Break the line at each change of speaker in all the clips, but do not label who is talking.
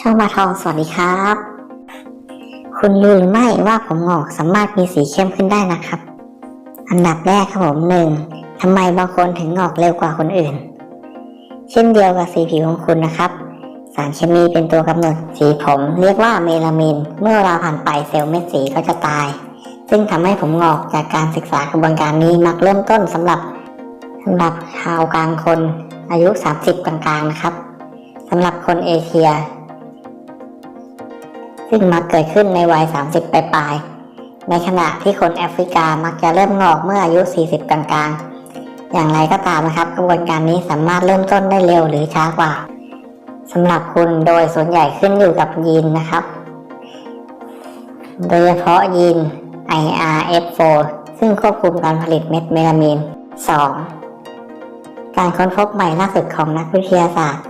ช่องมาทองสวัสดีครับ คุณรู้หรือไม่ว่าผมงอกสามารถมีสีเข้มขึ้นได้นะครับ อันดับแรกครับผมหนึ่งทำไมบางคนถึงงอกเร็วกว่าคนอื่น เช่นเดียวกับสีผิวของคุณนะครับ สารเคมีเป็นตัวกำหนดสีผม เรียกว่าเมลามิน เมื่อเวลาผ่านไปเซลล์เม็ดสีก็จะตาย ซึ่งทำให้ผมงอกจากการศึกษากระบวนการนี้มักเริ่มต้นสำหรับสำหรับชาวกลางคนอายุ 30 กลางๆนะครับสำหรับคนเอเชีย ซึ่งมักเกิดขึ้นในวัย 30 ปลายๆในขณะที่คนแอฟริกามักจะเริ่มงอกเมื่ออายุ 40 กลางๆ อย่างไรก็ตามนะครับ กระบวนการนี้สามารถเริ่มต้นได้เร็วหรือช้ากว่าสำหรับคุณโดยส่วนใหญ่ขึ้นอยู่กับยีนนะครับ โดยเฉพาะยีน IRF4 ซึ่งควบคุมการผลิตเม็ดเมลามีน 2. การค้นพบใหม่ล่าสุดของนักวิทยาศาสตร์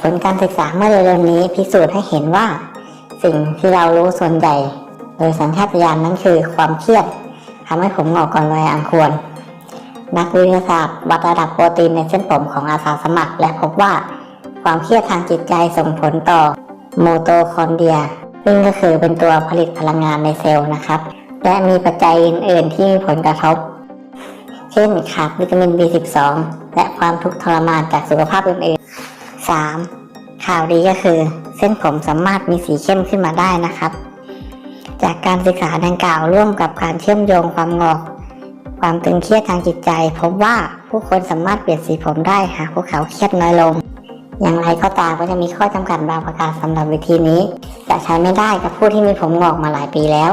ผลการศึกษาเมื่อเร็วๆนี้พิสูจน์ให้เห็นว่า สิ่งที่เรารู้ส่วนใหญ่ โดยสัญชาตญาณนั้นคือความเครียดทำให้ผมงอกก่อนวัยอันควร นักวิทยาศาสตร์วัดระดับโปรตีนในเส้นผมของอาสาสมัคร และพบว่าความเครียดทางจิตใจส่งผลต่อโมโตคอนเดีย ซึ่งก็คือเป็นตัวผลิตพลังงานในเซลล์นะครับ และมีปัจจัยอื่น ๆ ที่มีผลกระทบ เช่นขาดวิตามิน B12 และความทุกข์ทรมานจากสุขภาพอื่นๆ 3. ข่าวดีก็คือ เส้นผมสามารถมีสีเข้มขึ้นมาได้นะครับ จากการศึกษาดังกล่าวร่วมกับการเชื่อมโยงความงอก ความตึงเครียดทางจิตใจ พบว่าผู้คนสามารถเปลี่ยนสีผมได้หากพวกเขาเครียดน้อยลง อย่างไรก็ตามก็จะมีข้อจำกัดบางประการสำหรับวิธีนี้ จะใช้ไม่ได้กับผู้ที่มีผมงอกมาหลายปีแล้ว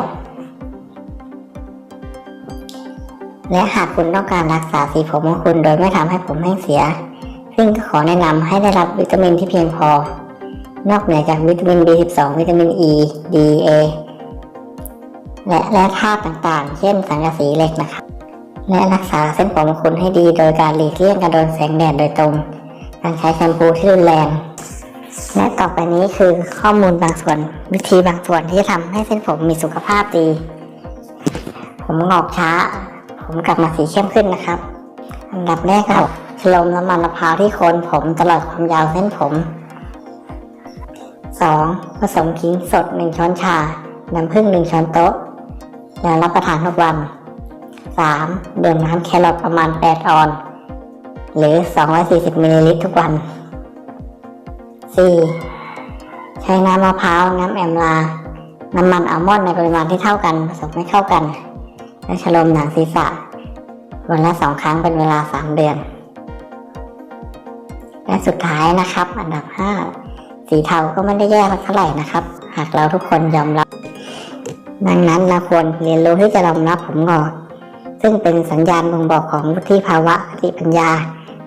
และหากคุณต้องการรักษาสีผมของคุณโดยไม่ทำให้ผมแห้งเสีย ซึ่งก็ขอแนะนำให้ได้รับวิตามินที่เพียงพอ นอกเหนือจากวิตามิน B12 วิตามิน E D A และแร่ธาตุต่างๆ เช่นสังกะสีเหล็กนะครับและรักษาเส้นผมคุณให้ดีโดยการหลีกเลี่ยงการโดนแสงแดดโดยตรง การใช้แชมพูที่รุนแรง และต่อไปนี้คือข้อมูลบางส่วน วิธีบางส่วนที่จะทำให้เส้นผมมีสุขภาพดี ผมงอกช้า ผมกลับมาสีเข้มขึ้นนะครับ อันดับแรกก็ชโลมน้ำมันมะพร้าวที่โคนผมตลอดความยาวเส้นผม 2. ผสมขิงสด 1 ช้อนชา น้ำผึ้ง 1 ช้อนโต๊ะแล้วรับประทานทุกวัน 3. ดื่มน้ำแครอทประมาณ 8 ออน หรือ 240มิลลิลิตรทุกวัน 4. ใช้น้ำมะพร้าว น้ำแอมลา น้ำมันอัลมอนด์ในปริมาณที่เท่ากันผสมให้เข้ากัน และชโลมหนังศีรษะวันละสองครั้งเป็นเวลา 3 เดือน และสุดท้ายนะครับ อันดับ 5 สีเทาก็ไม่ได้แย่เท่าไหร่นะครับ หากเราทุกคนยอมรับ ดังนั้นเราควรเรียนรู้ที่จะยอมรับผมงอกซึ่งเป็นสัญญาณบ่งบอกของวุฒิภาวะสติปัญญา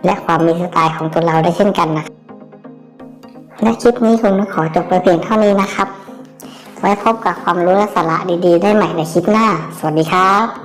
และความมีสไตล์ของตัวเราได้เช่นกันนะและคลิปนี้คงต้องขอจบไปเพียงเท่านี้นะครับ ไว้พบกับความรู้และสาระดีๆ ได้ใหม่ในคลิปหน้า สวัสดีครับ